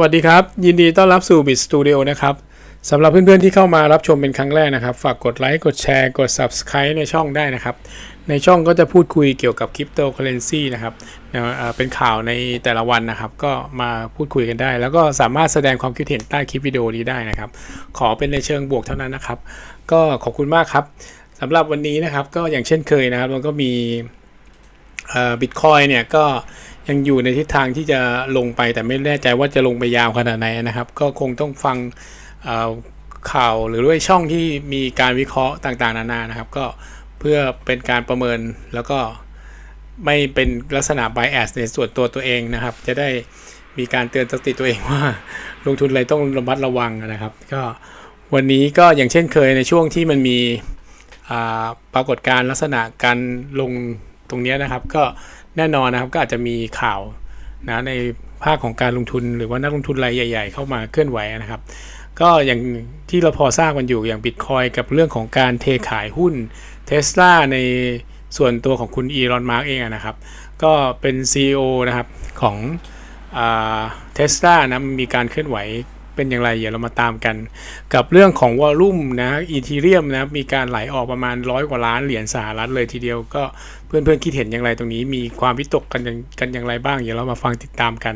วัสดีครับ ยินดีต้อนรับสู่ Bit Studio นะครับสำหรับเพื่อนๆที่เข้ามารับชมเป็นครั้งแรกนะครับ ฝากกดไลค์กดแชร์กด Subscribe ในช่องได้นะครับ ในช่องก็จะพูดคุยเกี่ยวกับคริปโตเคอเรนซีนะครับเอ่อเอ่อเป็นข่าวในแต่ละวันนะครับ ก็มาพูดคุยกันได้ แล้วก็สามารถแสดงความคิดเห็นใต้คลิปวิดีโอนี้ได้นะครับ ขอเป็นในเชิงบวกเท่านั้นนะครับ ก็ขอบคุณมากครับสำหรับวันนี้นะครับก็อย่างเช่นเคยนะครับมันก็มีบิตคอยเนี่ยก็ ยังอยู่ในทิศทางที่จะลงไปแต่ไม่แน่ใจว่าจะลงไปยาวขนาดไหนนะครับ ก็คงต้องฟังข่าวหรือด้วยช่องที่มีการวิเคราะห์ต่างๆ นานานะครับ ก็เพื่อเป็นการประเมินแล้วก็ไม่เป็นลักษณะ bias ในส่วนตัวตัวเองนะครับ จะได้มีการเตือนสติตัวเองว่า ลงทุนอะไรต้องระมัดระวังนะครับ ก็วันนี้ก็อย่างเช่นเคยในช่วงที่มันมีปรากฏการณ์ลักษณะการลงตรงนี้นะครับ ก็ แน่นอนนะครับก็อาจจะมีข่าวนะในภาคของการลงทุนหรือว่านักลงทุนรายใหญ่ ๆ เข้ามาเคลื่อนไหวนะครับ ก็อย่างที่เราพอทราบกันอยู่อย่างบิตคอยกับเรื่องของการเทขายหุ้นเทสลาในส่วนตัวของคุณอีลอนมาร์กเองนะครับ ก็เป็น CEO นะครับของเทสลานะมีการเคลื่อนไหว เป็นอย่างไรเดี๋ยวเรามาตามกัน กับเรื่องของวอลลุ่มนะอีทีเรียมนะมีการไหลออกประมาณร้อยกว่าล้านเหรียญสหรัฐเลยทีเดียวก็เพื่อนๆคิดเห็นอย่างไรตรงนี้ มีความวิตกกันอย่างกันอย่างไรบ้าง เดี๋ยวเรามาฟังติดตามกัน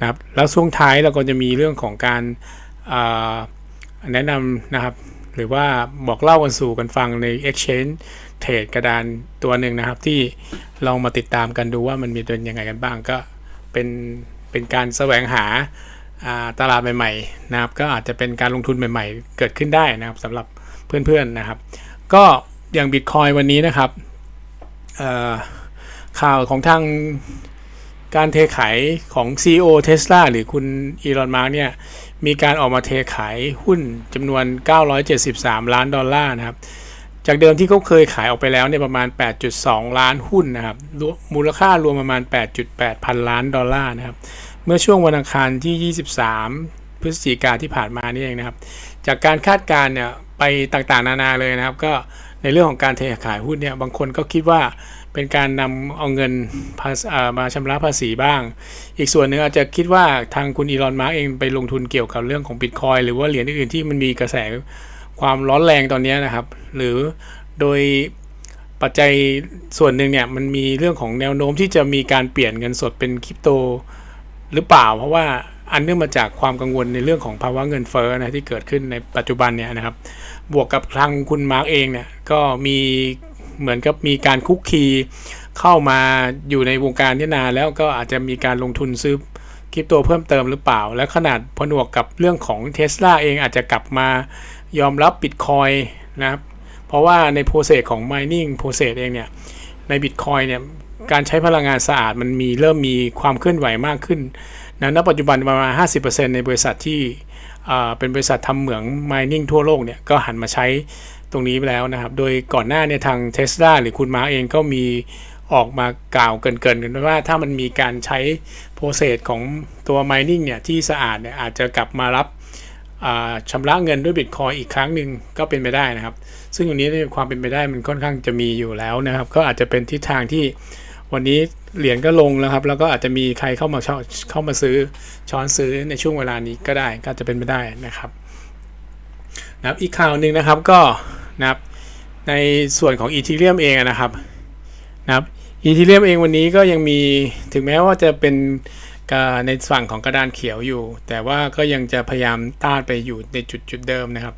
นะครับแล้วช่วงท้ายเราก็จะมีเรื่องของการาแนะนำนะครับ หรือว่าบอกเล่ากันสู่กันฟังใน Exchange เทรดกระดานตัวหนึ่งนะครับที่ลองมาติดตามกันดูว่ามันมีเป็นยังไงกันบ้างก็เป็นเป็นการแสวงหา ตลาดใหม่ๆนะครับ ก็อาจจะเป็นการลงทุนใหม่ ๆ เกิดขึ้นได้นะครับสำหรับเพื่อนๆนะครับ ก็อย่าง Bitcoin วันนี้นะครับข่าวของทางการเทขายของ CEO Tesla หรือคุณอีลอนมาร์กเนี่ย มีการออกมาเทขายหุ้นจำนวน 973 ล้านดอลลาร์นะครับ จากเดิมที่เขาเคยขายออกไปแล้วเนี่ยประมาณ 8.2 ล้านหุ้นนะครับ มูลค่ารวมประมาณ 8.8 พันล้านดอลลาร์นะครับ เมื่อช่วงวันอังคารที่ 23 พฤศจิกาที่ผ่านมานี่เองนะครับ จากการคาดการณ์เนี่ยไปต่างๆ นานาเลยนะครับ ก็ในเรื่องของการเทขายหุ้นเนี่ยบางคนก็คิดว่าเป็นการนำเอาเงินามาชำระภาษีบ้าง อีกส่วนหนึ่งอาจจะคิดว่าทางคุณอีลอนมาร์กเองไปลงทุนเกี่ยวกับเรื่องของบิตคอยหรือว่าเหรียญอื่นๆที่มันมีกระแสความร้อนแรงตอนนี้นะครับ หรือโดยปัจจัยส่วนหนึ่งเนี่ยมันมีเรื่องของแนวโน้มที่จะมีการเปลี่ยนเงินสดเป็นคริปโต หรือเปล่า เพราะว่าอันเนื่องมาจากความกังวลในเรื่องของภาวะเงินเฟ้อนะที่เกิดขึ้นในปัจจุบันเนี่ยนะครับ บวกกับทางคุณมาร์กเองเนี่ยก็มีเหมือนกับมีการคุกคีเข้ามาอยู่ในวงการนี่นานแล้วก็อาจจะมีการลงทุนซื้อคริปโตเพิ่มเติมหรือเปล่า และขนาดผนวกกับเรื่องของเท s l a เองอาจจะกลับมายอมรับบิตคอยนะครับ เพราะว่าในโปรเซสของ mining โปรเซสเองเนี่ยในบิตคอยเนี่ย การใช้พลังงานสะอาดมันมีเริ่มมีความเคลื่อนไหวมากขึ้นนะณปัจจุบันประมาณ 50%ในบริษัทที่เป็นบริษัททำเหมือง mining ทั่วโลกเนี่ยก็หันมาใช้ตรงนี้ไปแล้วนะครับ โดยก่อนหน้าเนี่ยทางเท s l a หรือคุณมาเองก็มีออกมากล่าวเกินๆกันว่าถ้ามันมีการใช้โปรเซสของตัว mining เนี่ยที่สะอาดเนี่ยอาจจะกลับมารับชำระเงินด้วยบิตคอยอีกครั้งหนึ่งก็เป็นไปได้นะครับ ซึ่งตรงนี้ความเป็นไปได้มันค่อนข้างจะมีอยู่แล้วนะครับ ก็อาจจะเป็นทิศทางที่ วันนี้เหรียญก็ลงแล้วครับ แล้วก็อาจจะมีใครเข้ามาชอเข้ามาซื้อช้อนซื้อในช่วงเวลานี้ก็ได้ก็จะเป็นไปได้นะครับนะครับอีกข่าวหนึ่งนะครับก็นะครับในส่วนของอีทีเรียมเองนะครับนะครับอีทีเรียมเองวันนี้ก็ยังมีถึงแม้ว่าจะเป็น ในฝั่งของกระดานเขียวอยู่ แต่ว่าก็ยังจะพยายามต้านไปอยู่ในจุดจุดเดิมนะครับ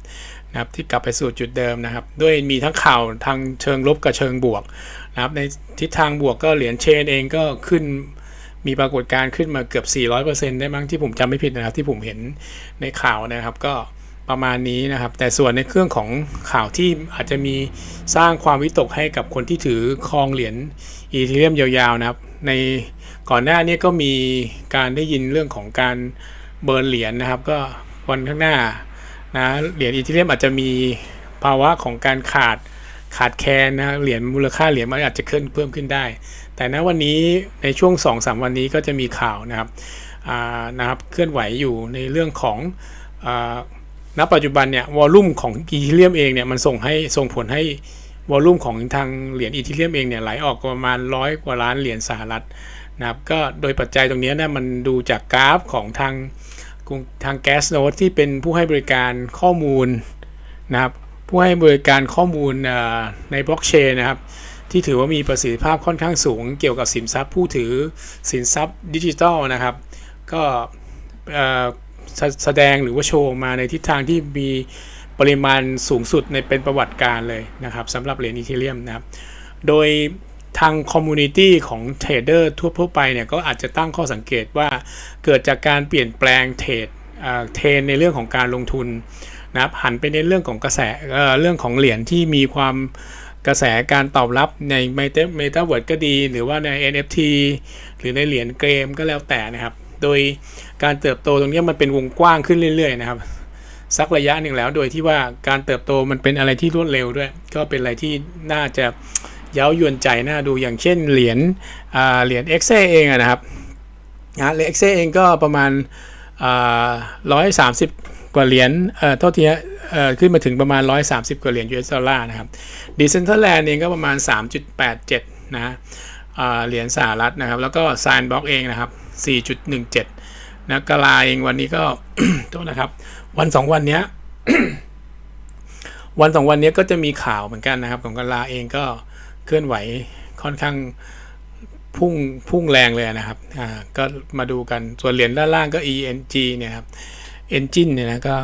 นะครับที่กลับไปสู่จุดเดิมนะครับ ด้วยมีทั้งข่าวทางเชิงลบกับเชิงบวกนะครับในทิศทางบวกก็เหรียญเชนเองก็ขึ้นมีปรากฏการณ์ขึ้นมาเกือบ 400%ได้มั้งที่ผมจำไม่ผิดนะครับที่ผมเห็นในข่าวนะครับก็ประมาณนี้นะครับ แต่ส่วนในเครื่องของข่าวที่อาจจะมีสร้างความวิตกให้กับคนที่ถือครองเหรียญอีเทเรียมยาวๆนะครับ ใน ก่อนหน้านี้ก็มีการได้ยินเรื่องของการเบิร์นเหรียญนะครับ ก็วันข้างหน้านะเหรียญอีเทเรียมอาจจะมีภาวะของการขาดขาดแคลนนะเหรียญมูลค่าเหรียญมันอาจจะขึ้นเพิ่มขึ้นได้ แต่ณวันนี้ในช่วง 2-3 วันนี้ก็จะมีข่าวนะครับนะครับเคลื่อนไหวอยู่ในเรื่องของณปัจจุบันเนี่ยวอลลุ่มของอีทีเรียมเองเนี่ยมันส่งให้ส่งผลให้วอลลุ่มของทางเหรียญอีทีเรียมเองเนี่ยไหลออกประมาณร้อยกว่าล้านเหรียญสหรัฐ นะครับก็โดยปัจจัยตรงนี้นะมันดูจากกราฟของทางทางแก๊สโนดที่เป็นผู้ให้บริการข้อมูลนะครับผู้ให้บริการข้อมูลในบล็อกเชนนะครับที่ถือว่ามีประสิทธิภาพค่อนข้างสูง เกี่ยวกับสินทรัพย์ผู้ถือสินทรัพย์ดิจิทัลนะครับ ก็แสแสดงหรือว่าโชว์มาในทิศทางที่มีปริมาณสูงสุดในเป็นประวัติการเลยนะครับสำหรับเหรียญอีเทเรียมนะครับ โดย ทางคอมมูนิตี้ของเทรดเดอร์ทั่วไปเนี่ยก็อาจจะตั้งข้อสังเกตว่าเกิดจากการเปลี่ยนแปลงเทรดเทรนในเรื่องของการลงทุนนะครับหันไปในเรื่องของกระแสเเรื่องของเหรียญที่มีความกระแสการตอบรับในเมตาเมตาเวิร์ดก็ดี หรือว่าใน NFT หรือในเหรียญเกมก็แล้วแต่นะครับ โดยการเติบโตตรงนี้มันเป็นวงกว้างขึ้นเรื่อยๆนะครับ สักระยะหนึ่งแล้วโดยที่ว่าการเติบโตมันเป็นอะไรที่รวดเร็วด้วย ก็เป็นอะไรที่น่าจะ เย้ายวนใจน่าดูอย่างเช่นเหรียญอ่าเหรียญ x อเองอะนะครับนะเหรียญ x อเองก็ประมาณร้อยสามสิบกว่าเหรียญเอ่อโทษทีฮะเอ่อขึ้นมาถึงประมาณ 130 กว่าเหรียญ US ดอลลาร์นะครับดิเซนเทอร์แลนด์เองก็ประมาณ 3.87 นะอ่าเหรียญสหรัฐนะครับ แล้วก็ s i g n b l o c k เองนะครับ 4.17 นะกลาเองวันนี้ก็โทษนะครับ วันสองวันเนี้ยวันสองวันเนี้ยก็จะมีข่าวเหมือนกันนะครับ ของกลาเองก็ เคลื่อนไหวค่อนข้างพุ่งพุ่งแรงเลยนะครับอ่าก็มาดูกันส่วนเหรียญด้านล่างก็ ENG เนี่ยครับ Engine เนี่ยนะก็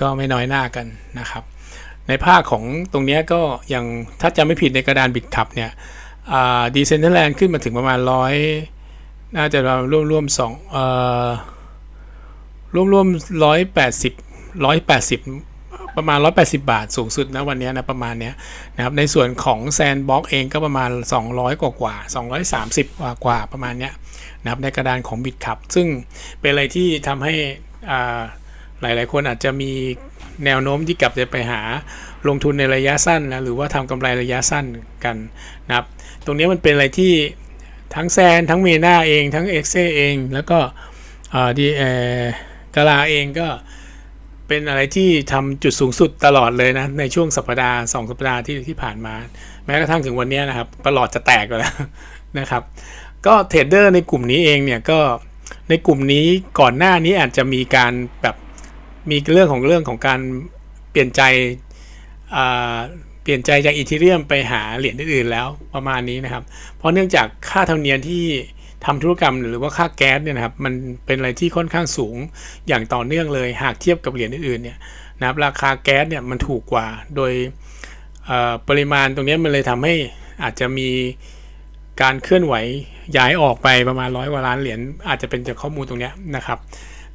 ก็ไม่น้อยหน้ากันนะครับ ในภาคของตรงนี้ก็อยังถ้าจะไม่ผิดในกระดานบิดขับเนี่ยดีเซนเทอร์แลนด์ขึ้นมาถึงประมาณร้อยน่าจะร่วมร่วมสองร่วมร่วมร้อยแปดสิบร้อยแปดสิบ ประมาณ 180 บาทสูงสุดนะวันนี้นะประมาณเนี้ยนะครับในส่วนของแซนบ็อกเองก็ประมาณ 200 กว่ากว่า 230 กว่ากว่าประมาณเนี้ยนะครับในกระดานของบิดขับซึ่งเป็นอะไรที่ทำให้อ่าหลาย ๆ คนอาจจะมีแนวโน้มที่กลับจะไปหาลงทุนในระยะสั้นนะหรือว่าทำกำไรระยะสั้นกันนะครับตรงนี้มันเป็นอะไรที่ทั้งแซนทั้งเมนาเองทั้งเอ็กเซเอง แล้วก็ดีเอกาลาเองก็ เป็นอะไรที่ทำจุดสูงสุดตลอดเลยนะ ในช่วงสัปดาห์สองสัปดาห์ที่ที่ผ่านมา แม้กระทั่งถึงวันนี้นะครับประหลอดจะแตกแล้วนะครับ ก็เทรดเดอร์ในกลุ่มนี้เองเนี่ยก็ในกลุ่มนี้ก่อนหน้านี้อาจจะมีการแบบมีเรื่องของเรื่องของการเปลี่ยนใจเปลี่ยนใจจากอีเทเรียมไปหาเหรียญอื่นๆแล้วประมาณนี้นะครับ เพราะเนื่องจากค่าธรรมเนียมที่ ทำธุรกรรมหรือว่าค่าแก๊สเนี่ยนะครับมันเป็นอะไรที่ค่อนข้างสูงอย่างต่อเนื่องเลย หากเทียบกับเหรียญอื่นๆเนี่ยนะครับราคาแก๊สเนี่ยมันถูกกว่าโดยปริมาณตรงนี้มันเลยทำให้อาจจะมีการเคลื่อนไหวย้ายออกไปประมาณร้อยกว่าล้านเหรียญอาจจะเป็นจากข้อมูลตรงนี้นะครับ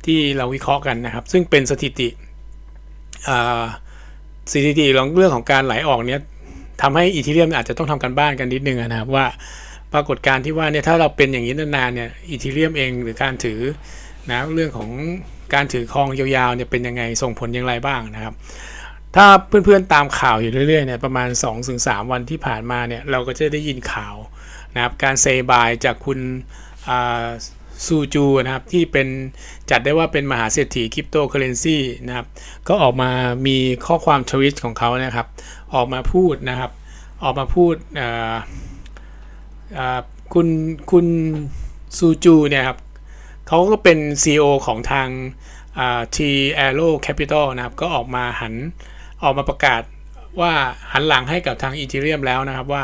ที่เราวิเคราะห์กันนะครับ ซึ่งเป็นสถิติสถิติเรื่องของการไหลออกเนี้ยทำให้อีทีเรียมอาจจะต้องทำการบ้านกันนิดนึงนะครับว่า ปรากฏการที่ว่าเนี่ยถ้าเราเป็นอย่างนี้นานๆเนี่ยอีทีเรียมเองหรือการถือนะเรื่องของการถือครองยาวๆเนี่ยเป็นยังไงส่งผลอย่างไรบ้างนะครับ ถ้าเพื่อนๆตามข่าวอยู่เรื่อยๆเนี่ยประมาณ 2-3 วันที่ผ่านมาเนี่ยเราก็จะได้ยินข่าวนะครับการเซบายจากคุณซูจูนะครับที่เป็นจัดได้ว่าเป็นมหาเศรษฐีคริปโตเคอเรนซีนะครับก็ออกมามีข้อความทวิตของเขานะครับ ออกมาพูดนะครับ ออกมาพูด คุณคุณซูจูเนี่ยครับเขาก็เป็น CEO ของทาง T Aero Capital นะครับ ก็ออกมาหันออกมาประกาศว่าหันหลังให้กับทาง Ethereum แล้วนะครับว่า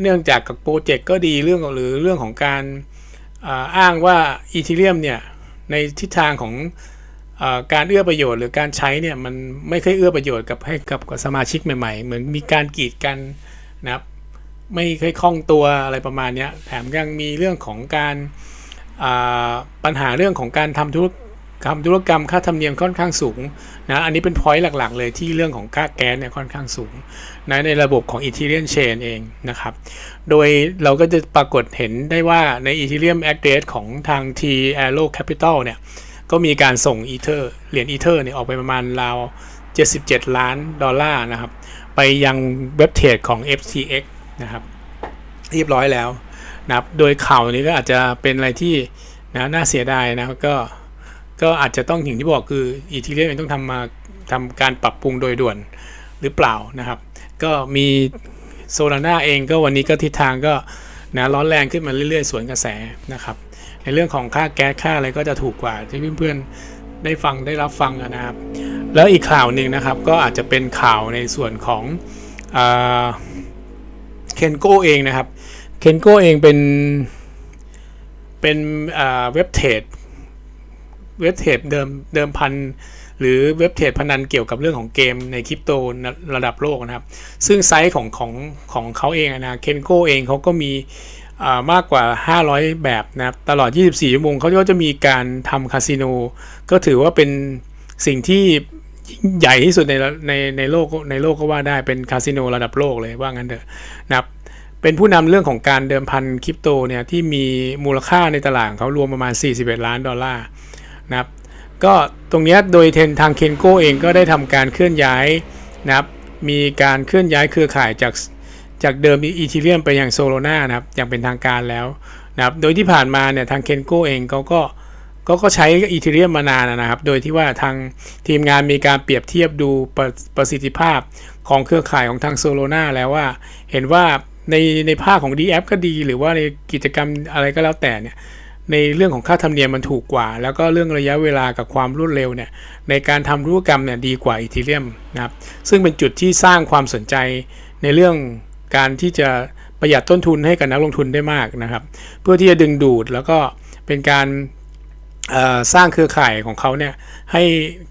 เนื่องจากกับโปรเจกต์ก็ดีเรื่องหรือเรื่องของการอ้างว่าอีเทเรียมเนี่ย ในทิศทางของอการเอื้อประโยชน์หรือการใช้เนี่ย มันไม่เคยเอื้อประโยชน์กับให้กับสมาชิกใหม่ๆ เหมือนมีการกีดกันนะครับ ไม่เคยคล่องตัวอะไรประมาณนี้แถมยังมีเรื่องของการปัญหาเรื่องของการทำธุรทำธุรกรรมค่าธรรมเนียมค่อนข้างสูงนะอันนี้เป็นพอยต์หลักๆ เลยที่เรื่องของค่าแก๊สเนี่ยค่อนข้างสูงนะในระบบของ Ethereum Chain เองนะครับ โดยเราก็จะปรากฏเห็นได้ว่าใน Ethereum Address ของทาง T Aero Capital เนี่ยก็มีการส่ง Ether เหรียญ Ether เนี่ยออกไปประมาณราว 77 ล้านดอลลาร์นะครับ ไปยังเว็บเทรดของ FTX นะครับ เรียบร้อยแล้วนะครับโดยข่าวนี้ก็อาจจะเป็นอะไรที่นะน่าเสียดายนะก็ก็อาจจะต้องอย่างที่บอกคืออีทีเรียมต้องทำมาทำการปรับปรุงโดยด่วนหรือเปล่านะครับ ก็มีโซลาร่าเองก็วันนี้ก็ทิศทางก็นะร้อนแรงขึ้นมาเรื่อยๆ สวนกระแสนะครับ ในเรื่องของค่าแก๊สค่าอะไรก็จะถูกกว่าที่เพื่อนๆได้ฟังได้รับฟังนะครับ แล้วอีกข่าวหนึ่งนะครับก็อาจจะเป็นข่าวในส่วนของเคนโกเองนะครับเคนโกเองเป็นเป็นเว็บเทรดเว็บเทรดเดิมเดิมพันหรือเว็บเทรดพนันเกี่ยวกับเรื่องของเกมในคริปโตระดับโลกนะครับ ซึ่งไซต์ของของของเขาเองนะเคนโกเองเขาก็มีมากกว่า 500 แบบนะครับ ตลอด 24 ชั่วโมงเขาก็จะมีการทำคาสิโน ก็ถือว่าเป็นสิ่งที่ ใหญ่ที่สุดในในในโลกในโลกก็ว่าได้เป็นคาสิโนระดับโลกเลยว่างั้นเถอะนะครับเป็นผู้นำเรื่องของการเดิมพันคริปโตเนี่ยที่มีมูลค่าในตลาดเขารวมประมาณ 41 ล้านดอลลาร์นะครับก็ตรงนี้โดยเทนทางเคนโกเองก็ได้ทำการเคลื่อนย้ายนะครับมีการเคลื่อนย้ายเครือข่ายจากจากเดิมอีทีเรียมไปยังโซโลนานะครับอย่างเป็นทางการแล้วนะครับโดยที่ผ่านมาเนี่ยทางเคนโกเองเขาก็ก็ ก็ใช้อีเทเรียมมานานนะครับ โดยที่ว่าทางทีมงานมีการเปรียบเทียบดูประประสิทธิภาพของเครือข่ายของทางโซโลนาแล้วว่า เห็นว่าในในภาคของ d แอก็ดีหรือว่าในกิจกรรมอะไรก็แล้วแต่เนี่ยในเรื่องของค่าธรรมเนียมมันถูกกว่า แล้วก็เรื่องระยะเวลากับความรวดเร็วเนี่ยในการทำธุรกรรมเนี่ยดีกว่าอีเทเรียมนะครับซึ่งเป็นจุดที่สร้างความสนใจในเรื่องการที่จะประหยัดต้นทุนให้กับนักลงทุนได้มากนะครับ เพื่อที่จะดึงดูดแล้วก็เป็นการ สร้างเครือข่ายของเขาเนี่ยให้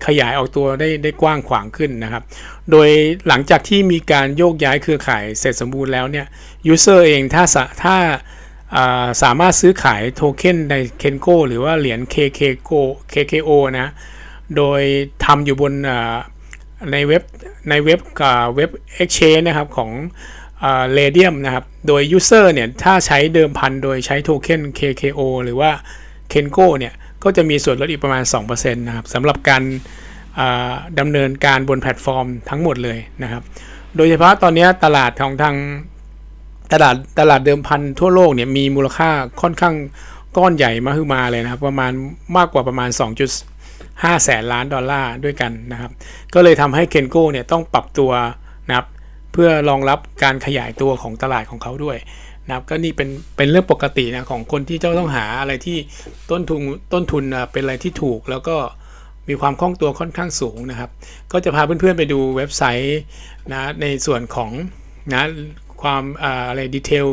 ขยายออกตัวได้ได้กว้างขวางขึ้นนะครับ โดยหลังจากที่มีการโยกย้ายเครือข่ายเสร็จสมบูรณ์แล้วเนี่ยยูเซอร์เองถ้าถ้าสามารถซื้อขายโทเค็นใน Kenko หรือว่าเหรียญ KKO KKO นะโดยทำอยู่บนในเว็บในเว็บเว็บ Exchange นะครับของเรเดียมนะครับ โดย User เนี่ยถ้าใช้เดิมพันโดยใช้โทเค็น KKO หรือว่า Kenko เนี่ย ก็จะมีส่วนลดอีกประมาณ 2%นะครับสำหรับการดำเนินการบนแพลตฟอร์มทั้งหมดเลยนะครับ โดยเฉพาะตอนนี้ตลาดของทางตลาดตลาดเดิมพันทั่วโลกเนี่ยมีมูลค่าค่อนข้างก้อนใหญ่มาคือมาเลยนะครับ ประมาณมากกว่าประมาณ 2.5 แสนล้านดอลลาร์ด้วยกันนะครับ ก็เลยทำให้เคนโก้เนี่ยต้องปรับตัวนะครับเพื่อรองรับการขยายตัวของตลาดของเขาด้วย นะครับก็นี่เป็นเป็นเรื่องปกตินะของคนที่เจ้าต้องหาอะไรที่ต้นทุนต้นทุนเป็นอะไรที่ถูกแล้วก็มีความคล่องตัวค่อนข้างสูงนะครับ ก็จะพาเพื่อนๆไปดูเว็บไซต์นะในส่วนของนะความอะไรดีเทล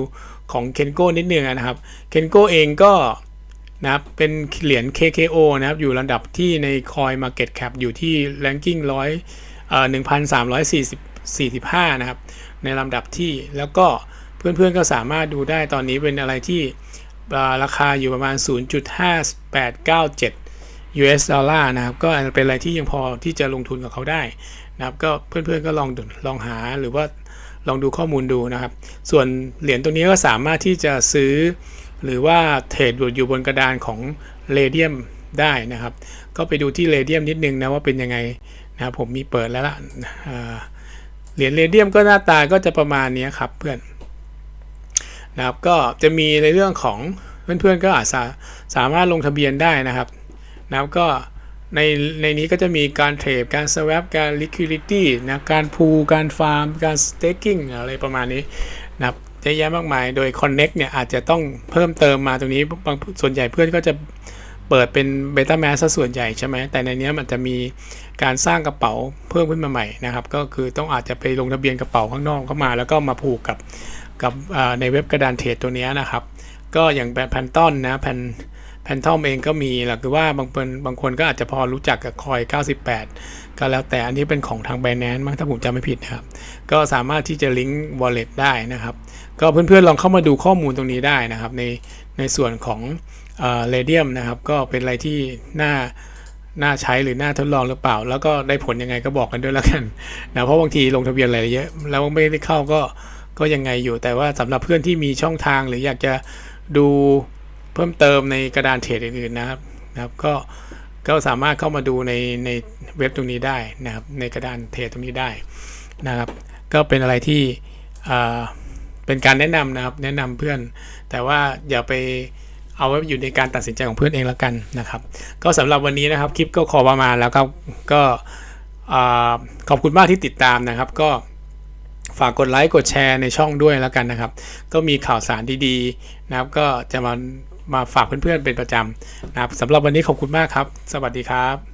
ของเคนโก้นิดนึงนะครับเคนโก้เองก็นะครับเป็นเหรียญ KKO นะครับอยู่ระดับที่ใน Coin Market Cap อยู่ที่ ranking ร้อยหนึ่งพันสามร้อยสี่สิบสี่สิบห้านะครับ ในลำดับที่แล้วก็ เพื่อนๆก็สามารถดูได้ตอนนี้เป็นอะไรที่ราคาอยู่ประมาณ 0.5897 US ดอลลาร์นะครับ ก็เป็นอะไรที่ยังพอที่จะลงทุนกับเขาได้นะครับ ก็เพื่อนๆก็ลองลองหาหรือว่าลองดูข้อมูลดูนะครับ ส่วนเหรียญตัวนี้ก็สามารถที่จะซื้อ หรือว่าเทรดอยู่บนกระดานของเรเดียมได้นะครับ ก็ไปดูที่เรเดียมนิดนึงนะว่าเป็นยังไงนะครับผมมีเปิดแล้วล่ะเหรียญเรเดียมก็หน้าตาก็จะประมาณนี้ครับเพื่อน นะครับก็จะมีในเรื่องของเพื่อนๆก็อาจจะสามารถลงทะเบียนได้นะครับนะครับก็ในในนี้ก็จะมีการเทรดการ swap การ liquidity นะการพูการฟาร์ม การ staking อะไรประมาณนี้นะครับเยอะแยะมากมาย โดย connect เนี่ยอาจจะต้องเพิ่มเติมมาตรงนี้บางส่วนใหญ่เพื่อนก็จะเปิดเป็น beta mask ซะส่วนใหญ่ใช่ไหม แต่ในนี้มันจะมีการสร้างกระเป๋าเพิ่มขึ้นมาใหม่นะครับ ก็คือต้องอาจจะไปลงทะเบียนกระเป๋าข้างนอกเข้ามา แล้วก็มาผูกกับ กับในเว็บกระดานเทรดตัวนี้นะครับ ก็อย่างแพนตอนนะแพนแพนทอมเองก็มีหละคือว่าบางคนบางคนก็อาจจะพอรู้จักกับคอย 98 ก็แล้วแต่อันนี้เป็นของทางแบรนด์แนนมั้งถ้าผมจำไม่ผิดนะครับ ก็สามารถที่จะลิงก์ wallet ได้นะครับ ก็เพื่อนๆลองเข้ามาดูข้อมูลตรงนี้ได้นะครับ ในในส่วนของเรเดียมนะครับ ก็เป็นอะไรที่น่าน่าใช้หรือน่าทดลองหรือเปล่า แล้วก็ได้ผลยังไงก็บอกกันด้วยแล้วกันนะเพราะบางทีลงทะเบียนอะไรเยอะแล้วไม่ได้เข้าก็ ก็ยังไงอยู่แต่ว่าสำหรับเพื่อนที่มีช่องทางหรืออยากจะดูเพิ่มเติมในกระดานเทรดอื่นๆนะครับนะครับก็ก็สามารถเข้ามาดูในในเว็บตรงนี้ได้นะครับ ในกระดานเทรดตรงนี้ได้นะครับ ก็เป็นอะไรที่เป็นการแนะนำนะครับ แนะนำเพื่อน แต่ว่าอย่าไปเอาไว้อยู่ในการตัดสินใจของเพื่อนเองแล้วกันนะครับ ก็สำหรับวันนี้นะครับคลิปก็ขอประมาณแล้วครับก็ขอบคุณมากที่ติดตามนะครับ ก็ ฝากกดไลค์กดแชร์ในช่องด้วยแล้วกันนะครับ ก็มีข่าวสารดีๆนะครับ ก็จะมามาฝากเพื่อนๆเป็นประจำนะครับสำหรับวันนี้ขอบคุณมากครับ สวัสดีครับ